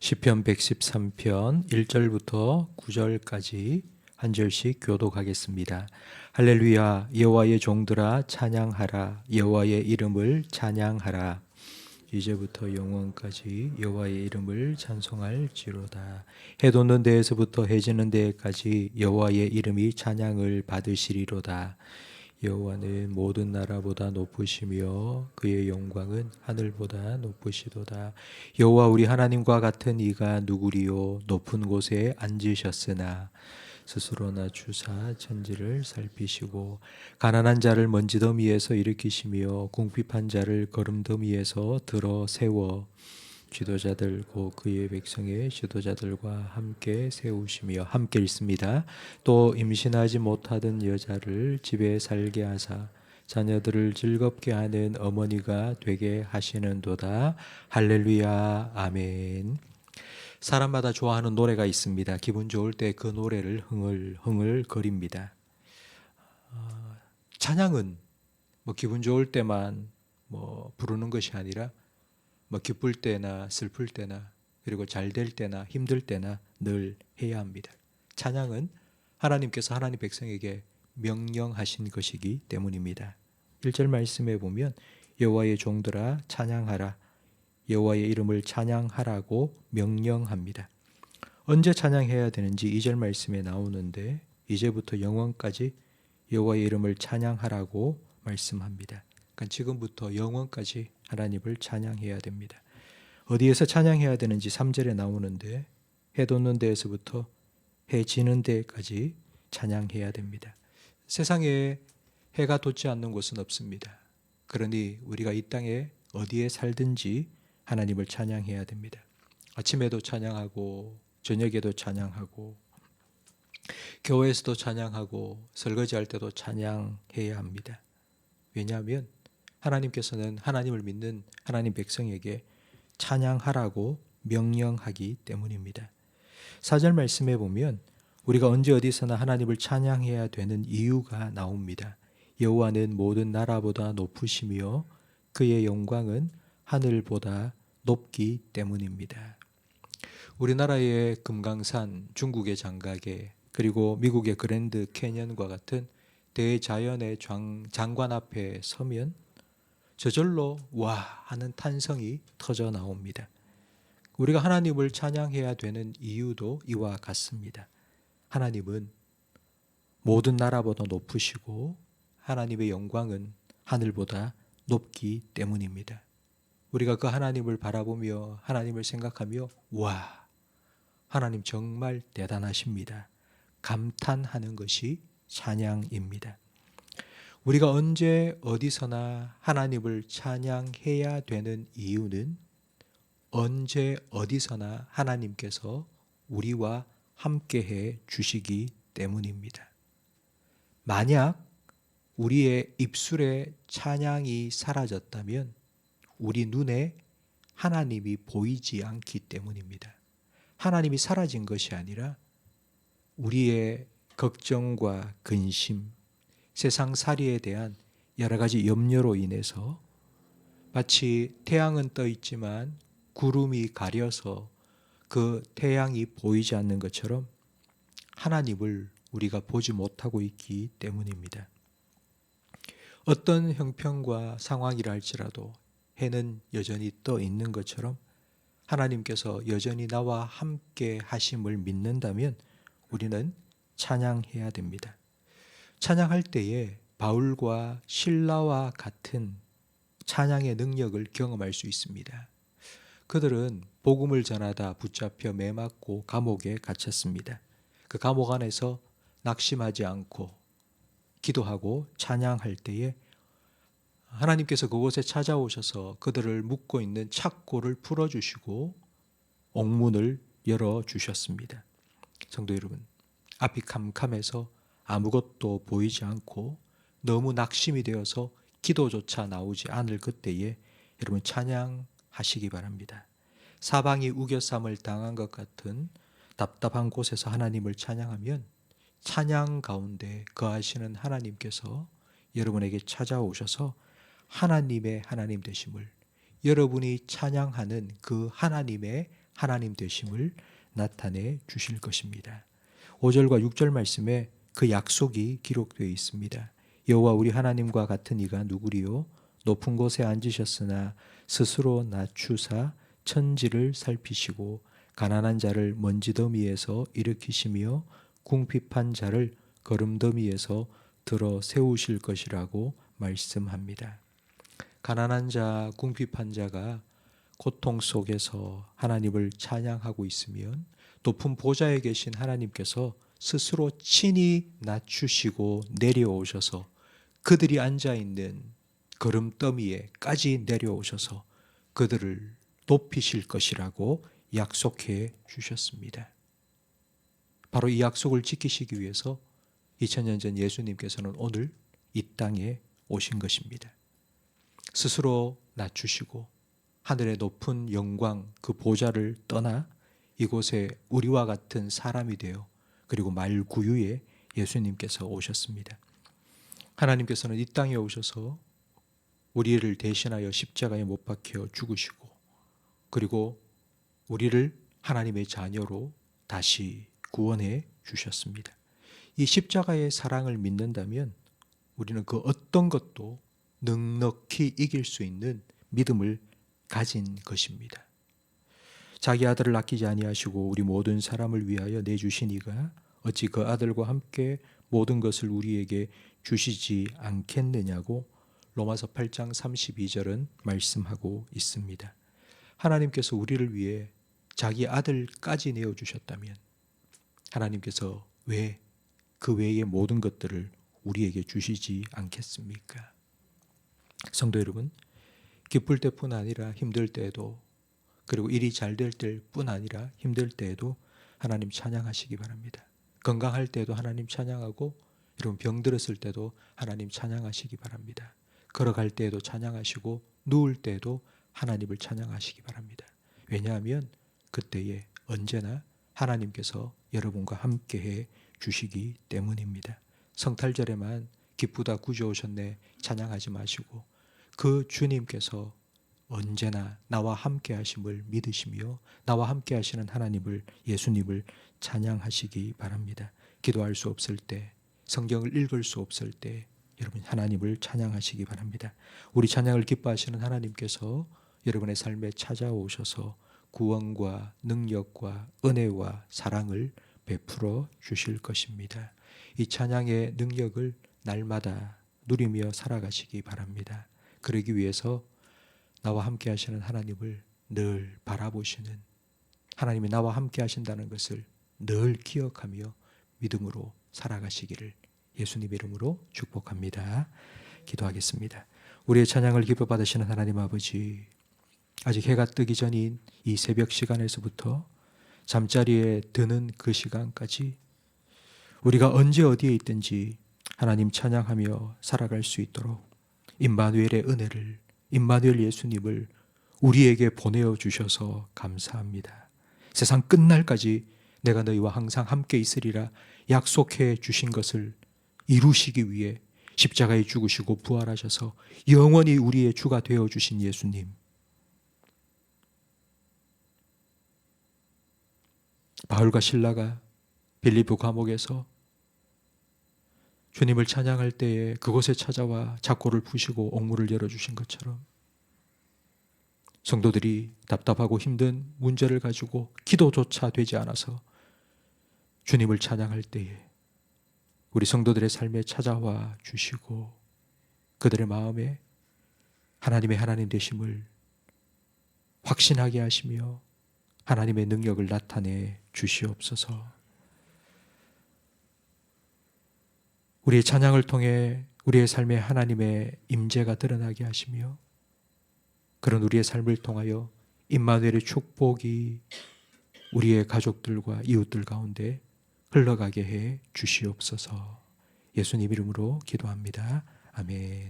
시편 113편 1절부터 9절까지 한 절씩 교독하겠습니다. 할렐루야 여호와의 종들아 찬양하라. 여호와의 이름을 찬양하라. 이제부터 영원까지 여호와의 이름을 찬송할지로다. 해 돋는 데에서부터 해 지는 데까지 여호와의 이름이 찬양을 받으시리로다 여호와는 모든 나라보다 높으시며 그의 영광은 하늘보다 높으시도다. 여호와 우리 하나님과 같은 이가 누구리요 높은 곳에 앉으셨으나 스스로 낮추사 천지를 살피시고 가난한 자를 먼지더미에서 일으키시며 궁핍한 자를 거름더미에서 들어 세워 지도자들 고 그의 백성의 지도자들과 함께 세우시며 함께 있습니다. 또 임신하지 못하던 여자를 집에 살게 하사 자녀들을 즐겁게 하는 어머니가 되게 하시는도다. 할렐루야. 아멘. 사람마다 좋아하는 노래가 있습니다. 기분 좋을 때 그 노래를 흥을 흥을 거립니다. 어, 찬양은 뭐 기분 좋을 때만 뭐 부르는 것이 아니라 뭐 기쁠 때나 슬플 때나 그리고 잘 될 때나 힘들 때나 늘 해야 합니다. 찬양은 하나님께서 하나님 백성에게 명령하신 것이기 때문입니다. 1절 말씀에 보면 여호와의 종들아 찬양하라 여호와의 이름을 찬양하라고 명령합니다. 언제 찬양해야 되는지 2절 말씀에 나오는데 이제부터 영원까지 여호와의 이름을 찬양하라고 말씀합니다. 그러니까 지금부터 영원까지 하나님을 찬양해야 됩니다. 어디에서 찬양해야 되는지 3절에 나오는데 해 돋는 데에서부터 해 지는 데까지 찬양해야 됩니다. 세상에 해가 돋지 않는 곳은 없습니다. 그러니 우리가 이 땅에 어디에 살든지 하나님을 찬양해야 됩니다. 아침에도 찬양하고 저녁에도 찬양하고 교회에서도 찬양하고 설거지할 때도 찬양해야 합니다. 왜냐하면 하나님께서는 하나님을 믿는 하나님 백성에게 찬양하라고 명령하기 때문입니다. 사절 말씀에 보면 우리가 언제 어디서나 하나님을 찬양해야 되는 이유가 나옵니다. 여호와는 모든 나라보다 높으시며 그의 영광은 하늘보다 높기 때문입니다. 우리나라의 금강산, 중국의 장가계, 그리고 미국의 그랜드 캐년과 같은 대자연의 장관 앞에 서면 저절로 와 하는 탄성이 터져 나옵니다. 우리가 하나님을 찬양해야 되는 이유도 이와 같습니다. 하나님은 모든 나라보다 높으시고 하나님의 영광은 하늘보다 높기 때문입니다. 우리가 그 하나님을 바라보며 하나님을 생각하며 와 하나님 정말 대단하십니다. 감탄하는 것이 찬양입니다. 우리가 언제 어디서나 하나님을 찬양해야 되는 이유는 언제 어디서나 하나님께서 우리와 함께 해 주시기 때문입니다. 만약 우리의 입술에 찬양이 사라졌다면 우리 눈에 하나님이 보이지 않기 때문입니다. 하나님이 사라진 것이 아니라 우리의 걱정과 근심, 세상 살이에 대한 여러 가지 염려로 인해서 마치 태양은 떠 있지만 구름이 가려서 그 태양이 보이지 않는 것처럼 하나님을 우리가 보지 못하고 있기 때문입니다. 어떤 형편과 상황이라 할지라도 해는 여전히 떠 있는 것처럼 하나님께서 여전히 나와 함께 하심을 믿는다면 우리는 찬양해야 됩니다. 찬양할 때에 바울과 신라와 같은 찬양의 능력을 경험할 수 있습니다. 그들은 복음을 전하다 붙잡혀 매맞고 감옥에 갇혔습니다. 그 감옥 안에서 낙심하지 않고 기도하고 찬양할 때에 하나님께서 그곳에 찾아오셔서 그들을 묶고 있는 착고를 풀어주시고 옥문을 열어주셨습니다. 성도 여러분, 앞이 캄캄해서 아무것도 보이지 않고 너무 낙심이 되어서 기도조차 나오지 않을 그때에 여러분 찬양하시기 바랍니다. 사방이 우겨쌈을 당한 것 같은 답답한 곳에서 하나님을 찬양하면 찬양 가운데 거하시는 하나님께서 여러분에게 찾아오셔서 하나님의 하나님 되심을 여러분이 찬양하는 그 하나님의 하나님 되심을 나타내 주실 것입니다. 5절과 6절 말씀에 그 약속이 기록되어 있습니다. 여호와 우리 하나님과 같은 이가 누구리요 높은 곳에 앉으셨으나 스스로 낮추사 천지를 살피시고 가난한 자를 먼지더미에서 일으키시며 궁핍한 자를 거름더미에서 들어 세우실 것이라고 말씀합니다. 가난한 자, 궁핍한 자가 고통 속에서 하나님을 찬양하고 있으면 높은 보좌에 계신 하나님께서 스스로 친히 낮추시고 내려오셔서 그들이 앉아 있는 걸음더미에까지 내려오셔서 그들을 높이실 것이라고 약속해 주셨습니다. 바로 이 약속을 지키시기 위해서 2000년 전 예수님께서는 오늘 이 땅에 오신 것입니다. 스스로 낮추시고 하늘의 높은 영광 그 보좌를 떠나 이곳에 우리와 같은 사람이 되어 그리고 말구유에 예수님께서 오셨습니다. 하나님께서는 이 땅에 오셔서 우리를 대신하여 십자가에 못 박혀 죽으시고 그리고 우리를 하나님의 자녀로 다시 구원해 주셨습니다. 이 십자가의 사랑을 믿는다면 우리는 그 어떤 것도 넉넉히 이길 수 있는 믿음을 가진 것입니다. 자기 아들을 아끼지 아니하시고 우리 모든 사람을 위하여 내주시니가 어찌 그 아들과 함께 모든 것을 우리에게 주시지 않겠느냐고 로마서 8장 32절은 말씀하고 있습니다. 하나님께서 우리를 위해 자기 아들까지 내어 주셨다면 하나님께서 왜 그 외의 모든 것들을 우리에게 주시지 않겠습니까? 성도 여러분, 기쁠 때뿐 아니라 힘들 때에도 그리고 일이 잘 될 때뿐 아니라 힘들 때에도 하나님 찬양하시기 바랍니다. 건강할 때도 하나님 찬양하고 여러분 병들었을 때도 하나님 찬양하시기 바랍니다. 걸어갈 때에도 찬양하시고 누울 때에도 하나님을 찬양하시기 바랍니다. 왜냐하면 그때에 언제나 하나님께서 여러분과 함께해 주시기 때문입니다. 성탈절에만 기쁘다 구주오셨네 찬양하지 마시고 그 주님께서 언제나 나와 함께 하심을 믿으시며 나와 함께 하시는 하나님을 예수님을 찬양하시기 바랍니다. 기도할 수 없을 때 성경을 읽을 수 없을 때 여러분 하나님을 찬양하시기 바랍니다. 우리 찬양을 기뻐하시는 하나님께서 여러분의 삶에 찾아오셔서 구원과 능력과 은혜와 사랑을 베풀어 주실 것입니다. 이 찬양의 능력을 날마다 누리며 살아가시기 바랍니다. 그러기 위해서 나와 함께 하시는 하나님을 늘 바라보시는 하나님이 나와 함께 하신다는 것을 늘 기억하며 믿음으로 살아가시기를 예수님 이름으로 축복합니다. 기도하겠습니다. 우리의 찬양을 기뻐 받으시는 하나님 아버지 아직 해가 뜨기 전인 이 새벽 시간에서부터 잠자리에 드는 그 시간까지 우리가 언제 어디에 있든지 하나님 찬양하며 살아갈 수 있도록 임마누엘의 은혜를 임마누엘 예수님을 우리에게 보내어 주셔서 감사합니다. 세상 끝날까지 내가 너희와 항상 함께 있으리라 약속해 주신 것을 이루시기 위해 십자가에 죽으시고 부활하셔서 영원히 우리의 주가 되어 주신 예수님. 바울과 신라가 빌리보 감옥에서 주님을 찬양할 때에 그곳에 찾아와 작고를 푸시고 옥문을 열어주신 것처럼 성도들이 답답하고 힘든 문제를 가지고 기도조차 되지 않아서 주님을 찬양할 때에 우리 성도들의 삶에 찾아와 주시고 그들의 마음에 하나님의 하나님 되심을 확신하게 하시며 하나님의 능력을 나타내 주시옵소서. 우리의 찬양을 통해 우리의 삶에 하나님의 임재가 드러나게 하시며 그런 우리의 삶을 통하여 임마누엘의 축복이 우리의 가족들과 이웃들 가운데 흘러가게 해 주시옵소서. 예수님 이름으로 기도합니다. 아멘.